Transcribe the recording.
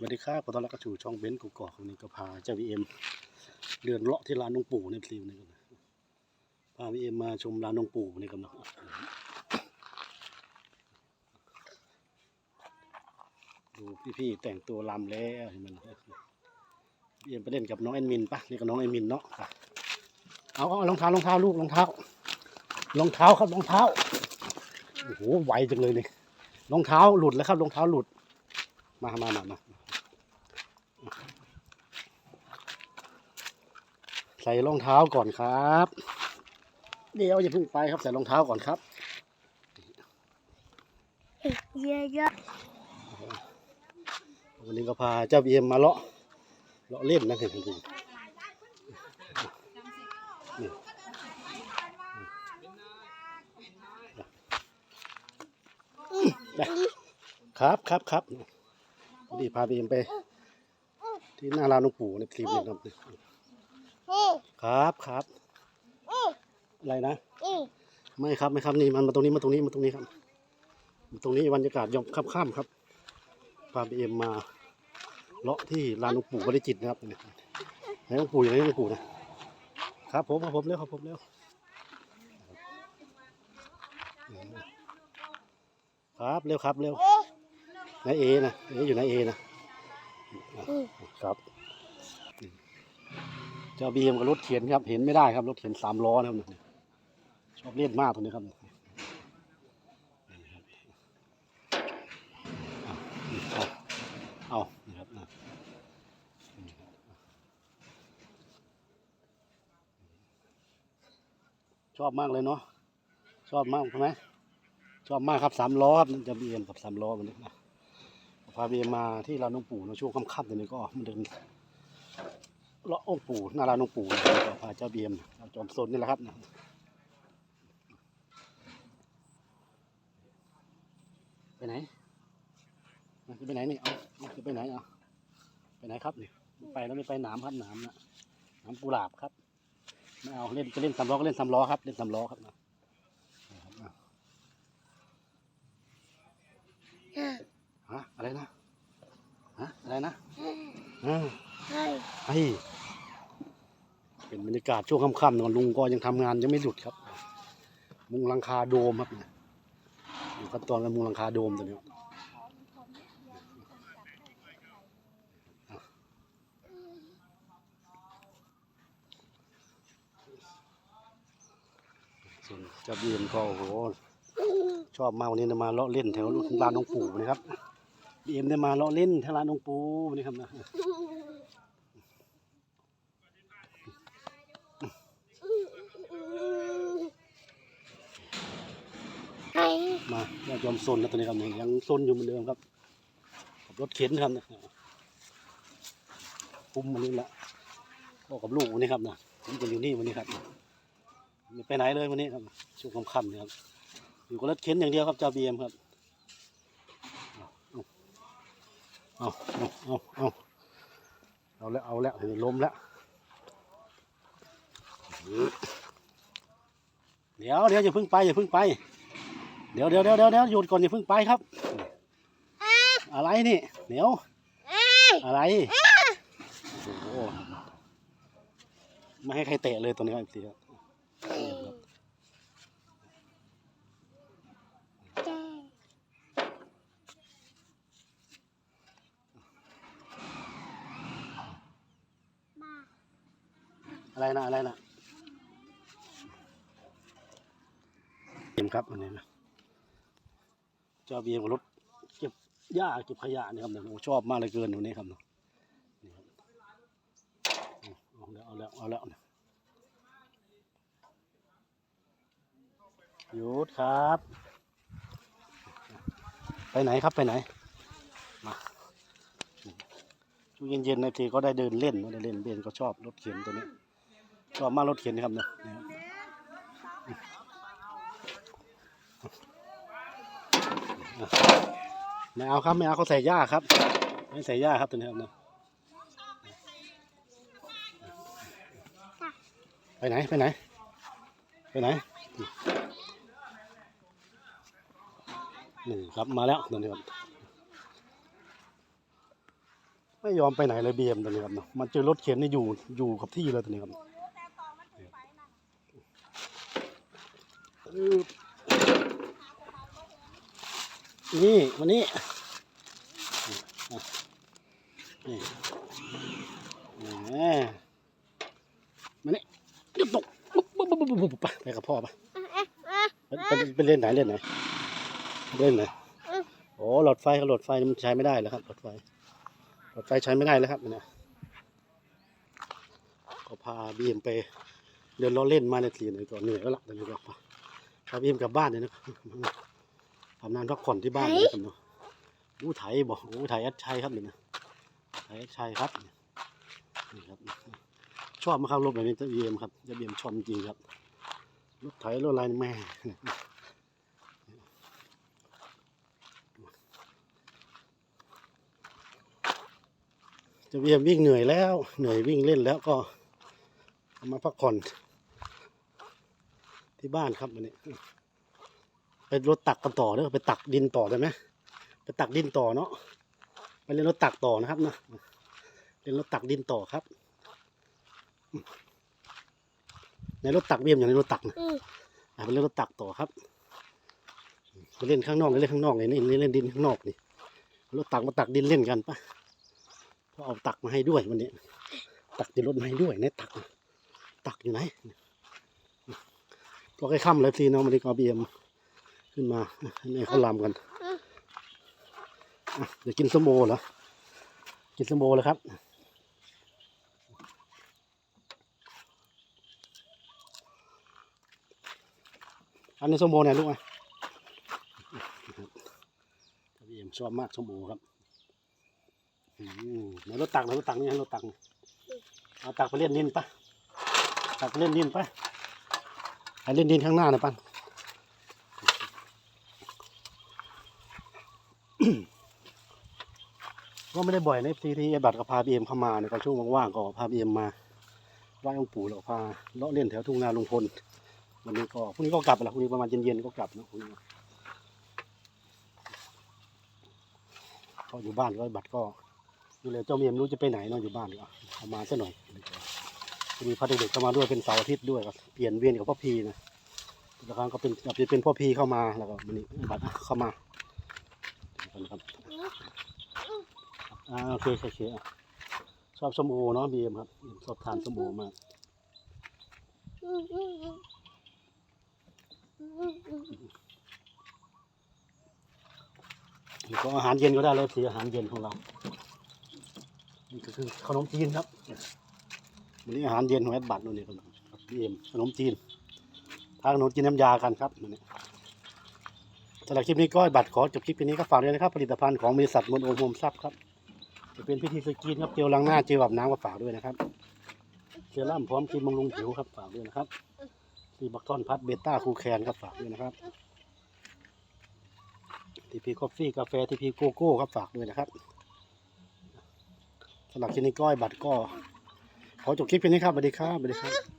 สวัสดีครับขอต้อนรับเข้าสู่ช่องเบนซ์กุกกอกวันนี้ก็พาเจ้าวีเอ็มเดินเลาะที่ร้านนงปู่ในพลีวนี่กันพาวีเอ็มมาชมร้านนงปู่นี่กันนะดูพี่ๆแต่งตัวลำแล้วเห็นมันวีเอ็มไปเล่นกับน้องแอนมินปะนี่กับน้องแอนมินเนาะเอาเอารองเท้ารองเท้าลูกรองเท้ารองเท้าครับรองเท้าโอ้โหไวจังเลยนี่รองเท้าหลุดแล้วครับรองเท้าหลุดมามามามา ใส่รองเท้าก่อนครับ เดี๋ยวอย่าเพิ่งไปครับใส่รองเท้าก่อนครับเยอะเยอะวันนี้ก็พาเจ้าบีเอ็มมาเลาะเลาะเล่นนะเห็นดูนี่ได้ครับครับครับวันนี้พาบีเอ็มไป ที่หน้าร้านหลวงปู่ในคลิปนี้ครับนี่ ครับครับนี่อะไรนะนี่ไม่ครับไม่ครับนี่มันมาตรงนี้มาตรงนี้มาตรงนี้ครับมาตรงนี้บรรยากาศยอมค่ำๆครับพาบีเอ็มมาเลาะที่ลานหลวงปู่บริจิตรนะครับเนี่ยไหนหลวงปู่อยู่ไหนหลวงปู่นะครับผมครับผมเร็วครับผมเร็วครับเร็วครับเร็วเอ๊ะนายเอนะเออยู่นายเอนะอะอืมครับ เจ้าบีเอ็มกับรถเข็นครับ เห็นไม่ได้ครับ รถเข็นสามล้อนะครับเนี่ยชอบเล่นมากตัวนี้ครับเอาเอานี่ครับชอบมากเลยเนาะชอบมากใช่ไหมชอบมากครับสามล้อครับจะเบียนกับสามล้อมันนี้นะพาเบียนมาที่ร้านหลวงปู่ในช่วงค่ำๆตัวนี้ก็มาเดิน เลาะองค์ปู่นารานหลวงปู่นะครับก็พาเจ้าเบียมาจอมโซนนี่แหละครับไปไหนจะไปไหนนี่เอาเอาจะไปไหนเอาไปไหนครับนี่ไปแล้วไม่ไปหนามครับหนามนะหนามกุหลาบครับไม่เอาเล่นจะเล่นสามล้อก็เล่นสามล้อครับ เล่นสามล้อครับนะฮะอะไรนะฮะอะไรนะอ่าใช่ไอ้เป็นบรรย กาศช่วงค่ำๆนอนลุงก็ยังทำงานยังไม่หยุดครับ มุงลังคาโดมครับเนี่ยอยู่ขั้นตอนการมุงลังคาโดมตัวนี้ครับส่วนเจ้าเบียนก็โอ้โหชอบมาวันนี้มาเลาะเล่นแถวร้านหลวงปู่นะครับบีเอ็มได้มาเลาะเล่นแถวร้านหลวงปู่นี่ครับนะ มาญาติโยมซนนะตอนนี้ครับเนี่ยยังซนอยู่เหมือนเดิมครับขับรถเข็นครับเนี่ยปุ้มวันนี้ละพอกับลูกวันนี้ครับนะผมก็อยู่นี่วันนี้ครับไม่ไปไหนเลยวันนี้ครับช่วงค่ำๆนี่ยครับอยู่กับรถเข็นอย่างเดียวครับเจ้าบีเอ็มครับเอาเอาเอาเอาเอาแล้วเอาแล้วเห็นล้มแล้วเดี๋ยวเดี๋ยวอย่าเพิ่งไปอย่าเพิ่งไป เดี๋ยวเดี๋ยวเดี๋ยวเดี๋ยวเดี๋ยวหยุดก่อนอย่าเพิ่งไปครับ อะไรนี่เดี๋ยวอะไรโอ้โหไม่ให้ใครเตะเลยตัวนี้ครับสิครับใช่มาอะไรนะอะไรนะเบียมครับอันนี้นะ เจ้าเบียมกับรถเก็บหญ้าเก็บขยะนี่ครับเนี่ยโอ้ชอบมากเลยเกินตัวนี้ครับเนาะนี่ครับเอาแล้วเอาแล้วเอาแล้วยหยุดครับ ไปไหนครับไปไหนมาช่วงเย็นๆในทีก็ได้เดินเล่นไม่ได้เล่นเบนก็ชอบรถเข็นตัวนี้ชอบมากรถเข็นครับเนี่ยนะครับ ไม่เอาครับไม่เอาเขาใส่หญ้าครับ ไม่ใส่หญ้าครับตัวนี้ครับเนี่ยไปไหนไปไหนไปไหนนี่ครับมาแล้วตัวนี้ครับไม่ยอมไปไหนเลยบีเอ็มตัวนี้ครับเนาะมันเจอรถเข็นนี่อยู่อยู่กับที่เลยตัวนี้ครับอือ นี่วันนี้นี่แหมมานี่หยุดตกปุ๊บปุ๊บปุ๊บปุ๊บปุ๊บไปกับพ่อไปไปไปไปเล่นไหนเล่นไหนเล่นไหนโอ้หลอดไฟกับหลอดไฟมันใช้ไม่ได้แล้วครับหลอดไฟหลอดไฟใช้ไม่ได้แล้วครับเนี่ยก็พาบีมไปเดินล้อเล่นมาในทีหนึงก็เหนื่อยแล้วล่ะตอนนี้ก็พาบีมกลับบ้านเลยนะ ทำงานพักผ่อนที่บ้านเลยครับเนาะอู้ไถบอกอู้ไถแอดชัยครับเนี่ยนะไถแอดชัยครับนี่ครับ ชอบมาครับรถแบบนี้จะบีเอ็มครับจะบีเอ็มชอบจริงครับรถไถรถอะไรแม่จะเวียมวิ่งเหนื่อยแล้ว เหนื่อยวิ่งเล่นแล้วก็เอามาพักผ่อนที่บ้านครับวันนี้ ไปรถตักกันต่อเด้อไปตักดินต่อได้ไหมไปตักดินต่อเนาะไปเล่นรถตักต่อนะครับนะเล่นรถตักดินต่อครับในรถตักเวียมอย่างในรถตักนะอืมอะไปเล่นรถตักต่อครับไปเล่นข้างนอกเล่นข้างนอกเลยนี่เล่นดินข้างนอกนี่รถตักมาตักดินเล่นกันปะก็เอาตักมาให้ด้วยวันนี้ ตักติดรถมาให้ด้วยในตัก ตักอยู่ไหนก็ใกล้ค่ำแล้วทีน้องมันนี้ก็เบียม ขึ้นมาในเขาลำกันเดี๋ยวกินสมโอเหรอกินสมโอเลยครับอันนี้สมโอเนี่ยลูกไงเบียมชอบมากสมโอครับอืมไหนรถตักไหนรถตักนี่รถตักเอาตักไปเล่นดินปะตักไปเล่นดินปะไปเล่นดินข้างหน้าหน่อยปะ ก็ไม่ได้บ่อยในทีที่ไอ้บัตรกับพาบีเอ็มเข้ามาเนี่ยก็ช่วงว่างๆก็พาบีเอ็มมาไหว้องค์ปู่แล้วก็พาเลาะเล่นแถวทุ่งนาลุงพลวันนี้ก็พรุ่งนี้ก็กลับแล้วพรุ่งนี้ประมาณเย็นๆก็กลับนะพรุ่งนี้ก็อยู่บ้านก็บัตรก็ดูแลเจ้าเมียมรู้จะไปไหนเนาะอยู่บ้านก็เอามาซะหน่อยจะมีพระเด็กๆเข้ามาด้วยเป็นเสาร์อาทิตย์ด้วยก็เปลี่ยนเวียนกับพ่อพีนะแล้วครั้งก็เป็นจะเป็นพ่อพีเข้ามาแล้วก็มันนี่บัตรเข้ามา ก่อนครับอ่าโอเคโอเคอะชอบส้มโอเนาะบีมครับชอบทานส้มโอมากก็อาหารเย็นก็ได้เลยสีอาหารเย็นของเรา นี่ก็คือขนมจีนครับวันนี้อาหารเย็นของแอดบัตนู่นนี่ครับบีเอ็มขนมจีนทานขนมจีนน้ำยากันครับนนี้ สำหรับคลิปนี้ก็บัตรขอจบคลิปนี้ก็ฝากด้วยนะครับ ผลิตภัณฑ์ของบริษัทมนโอมโฮมซับครับ จะเป็นพิธีสกีนครับเจลล้างหน้าเจลอาบน้ำก็ฝากด้วยนะครับเซรั่มพร้อมครีมบำรุงผิวครับฝากด้วยนะครับซีบักทอนพัดเบต้าคูแคนครับฝากด้วยนะครับทีพีคอฟฟี่กาแฟทีพีโกโก้ครับฝากด้วยนะครับสำหรับคลิปนี้ก้อยบัตรก็ขอจบคลิปเพียงนี้ครับสวัสดีครับสวัสดีครับ